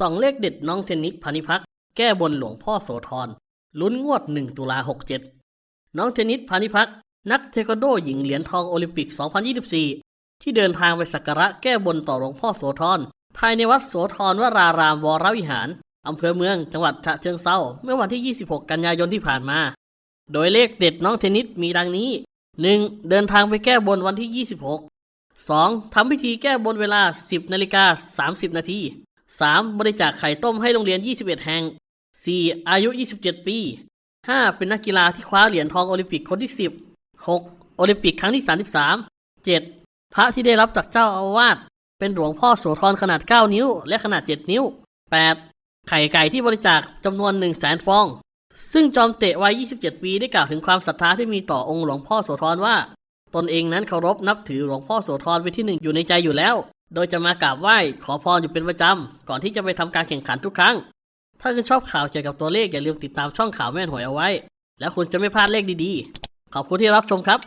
ส่องเลขเด็ดน้องเทนนิสพานิพักแก้บนหลวงพ่อโสธรลุ้นงวด 1 ตุลา 67 น้องเทนนิสพานิพักนักเทควันโดหญิงเหรียญทองโอลิมปิก 2024 ที่เดินทางไปสักการะแก้บนต่อหลวงพ่อโสธรภายในวัดโสธรวรารามวรวิหารอำเภอเมืองจังหวัดฉะเชิงเซาเมื่อวันที่ 26 กันยายนที่ผ่านมา โดยเลขเด็ดน้องเทนนิสมีดังนี้ 1. เดินทางไปแก้บนวันที่ 26 2. ทำพิธีแก้บนเวลา 10นาฬิกา30นาที 3. บริจาคไข่ต้มให้โรงเรียน 21 แห่ง 4. อายุ 27 ปี 5. เป็นนักกีฬาที่คว้าเหรียญทองโอลิมปิกคนที่ 10 6. โอลิมปิกครั้งที่ 33 7. พระที่ได้รับจากเจ้าอาวาสเป็นหลวงพ่อโสธรขนาด 9 นิ้ว และขนาด 7 นิ้ว 8. ไข่ไก่ที่บริจาคจำนวน 1 0 0 0 0แสนฟอง ซึ่งจอมเตะวัย 27 ปีได้กล่าวถึงความศรัทธาที่มีต่อองค์หลวงพ่อโสธรว่า ตนเองนั้นเคารพนับถือหลวงพ่อโสธรเป็นที่หนึ่งอยู่ในใจอยู่แล้ว โดยจะมากราบไหว้ขอพรอยู่เป็นประจำ ก่อนที่จะไปทำการแข่งขันทุกครั้ง ถ้าคุณชอบข่าวเกี่ยวกับตัวเลขอย่าลืมติดตามช่องข่าวแม่นหวยเอาไว้ แล้วคุณจะไม่พลาดเลขดีๆ ขอบคุณที่รับชมครับ